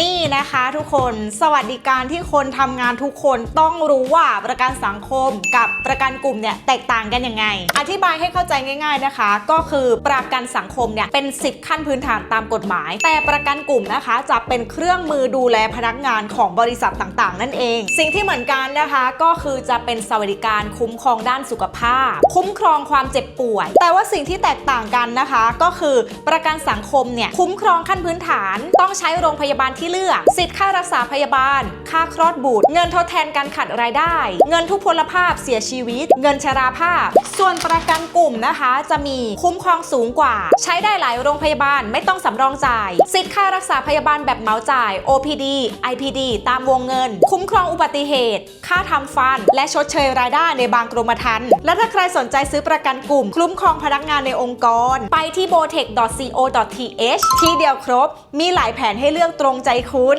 นี่นะคะทุกคนสวัสดิการที่คนทำงานทุกคนต้องรู้ว่าประกันสังคมกับประกันกลุ่มเนี่ยแตกต่างกันยังไง อธิบายให้เข้าใจง่าย ๆนะคะ ก็คือประกันสังคมเนี่ยเป็นสิทธิขั้นพื้นฐานตามกฎหมาย แต่ประกันกลุ่มนะคะจะเป็นเครื่องมือดูแลพนักงานของบริษัทต่างๆ นั่นเอง สิ่งที่เหมือนกันนะคะก็คือจะเป็นสวัสดิการคุ้มครองด้านสุขภาพ คุ้มครองความเจ็บป่วย แต่ว่าสิ่งที่แตกต่างกันนะคะ ก็คือประกันสังคมเนี่ยคุ้มครองขั้นพื้นฐาน ต้องใช้โรงพยาบาลที่เลือก สิทธิ์ค่ารักษาพยาบาล ค่าคลอดบุตร เงินทดแทนการขาดรายได้ เงินทุพพลภาพเสียชีวิต เงินชราภาพ ส่วนประกันกลุ่มนะคะ จะมีคุ้มครองสูงกว่า ใช้ได้หลายโรงพยาบาลไม่ต้องสำรองจ่าย สิทธิ์ค่ารักษาพยาบาลแบบเหมาจ่าย OPD IPD ตามวงเงิน คุ้มครองอุบัติเหตุ ค่าทำฟัน และชดเชยรายได้ในบางกรมธรรม์และถ้าใครสนใจซื้อประกันกลุ่ม คุ้มครองพนักงานในองค์กร ไปที่ botech.co.th ที่เดียวครบ มีหลายแผนให้เลือกตรงใจคุณ